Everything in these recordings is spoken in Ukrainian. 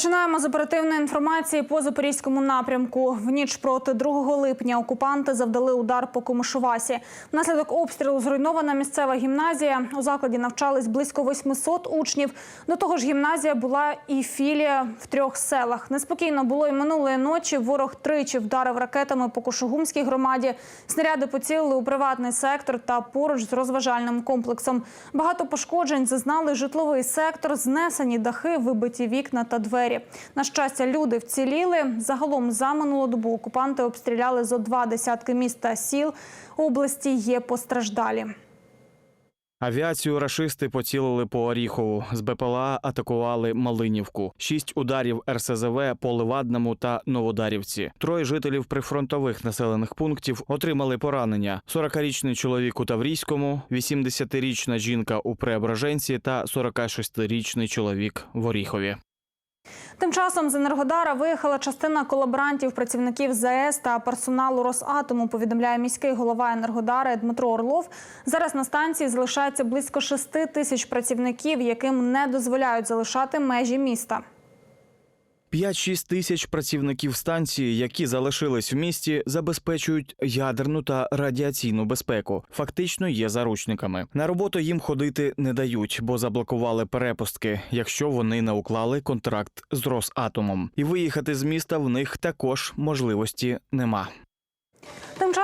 Починаємо з оперативної інформації по запорізькому напрямку. В ніч проти 2 липня окупанти завдали удар по Комишувасі. Внаслідок обстрілу зруйнована місцева гімназія. У закладі навчались близько 800 учнів. До того ж, гімназія була і філія в трьох селах. Неспокійно було і минулої ночі. Ворог тричі вдарив ракетами по Кошугумській громаді. Снаряди поцілили у приватний сектор та поруч з розважальним комплексом. Багато пошкоджень зазнали житловий сектор, знесені дахи, вибиті вікна та двері. На щастя, люди вціліли. Загалом за минулу добу окупанти обстріляли зо два десятки міст та сіл. області є постраждалі. Авіацію рашисти поцілили по Оріхову. З БПЛА атакували Малинівку. Шість ударів РСЗВ по Левадному та Новодарівці. Троє жителів прифронтових населених пунктів отримали поранення: 40-річний чоловік у Таврійському, 80-річна жінка у Преображенці та 46-річний чоловік в Оріхові. Тим часом з Енергодара виїхала частина колаборантів, працівників ЗАЕС та персоналу Росатому. Повідомляє міський голова Енергодара Дмитро Орлов. Зараз на станції залишається близько 6 тисяч працівників, яким не дозволяють залишати межі міста. 5-6 тисяч працівників станції, які залишились в місті, забезпечують ядерну та радіаційну безпеку. Фактично є заручниками. На роботу їм ходити не дають, бо заблокували перепустки, якщо вони не уклали контракт з Росатомом. І виїхати з міста в них також можливості нема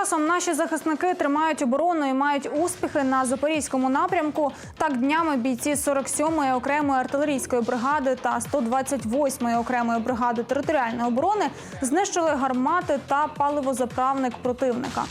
часом наші захисники тримають оборону і мають успіхи на запорізькому напрямку. Так днями бійці 47-ї окремої артилерійської бригади та 128-ї окремої бригади територіальної оборони знищили гармати та паливозаправник противника.